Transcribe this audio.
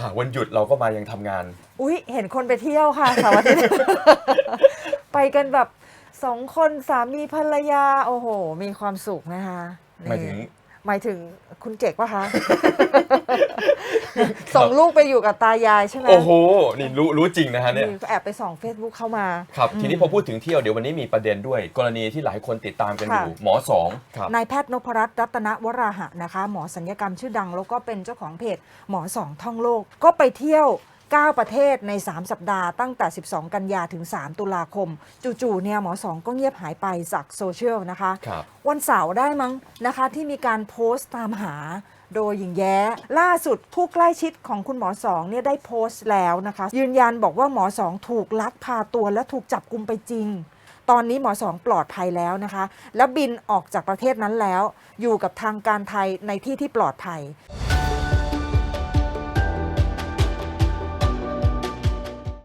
อ่าวันหยุดเราก็มายังทำงาน อุ๊ยเห็นคนไปเที่ยวค่ะเสาร์อาทิตย์ ไปกันแบบสองคนสามีภรรยา โอ้โห มีความสุขนะคะนี่หมายถึงหมายถึงคุณเจกปะคะ ส่งลูกไปอยู่กับตายายใช่ไหมโอ้โห นี่รู้รู้จริงนะฮะเนี่ยนี่แอบไปส่องเฟซบุ๊กเข้ามา ครับ ทีนี้พอพูดถึงเที่ยวเดี๋ยววันนี้มีประเด็นด้วย กรณีที่หลายคนติดตามกันอยู่ค่ะหมอสองครับนายแพทย์นพรัตน์รัตนวราหะนะคะ หมอสัญญกรรมชื่อดัง แล้วก็เป็นเจ้าของเพจหมอสองท่องโลกก็ไปเที่ยว 9 ประเทศใน 3 สัปดาห์ตั้งแต่ 12 กันยาถึง 3 ตุลาคม จู่ๆเนี่ยหมอสองก็เงียบหายไปจากโซเชียลนะคะครับวันเสาร์ได้มั้งนะคะที่มีการโพสต์ตามหาโดยหญิงแย้ ล่าสุดผู้ใกล้ชิดของคุณหมอสองเนี่ยได้โพสต์แล้วนะคะ ยืนยันบอกว่าหมอสองถูกลักพาตัวและถูกจับกุมไปจริง ตอนนี้หมอสองปลอดภัยแล้วนะคะ แล้วบินออกจากประเทศนั้นแล้ว อยู่กับทางการไทยในที่ที่ปลอดภัย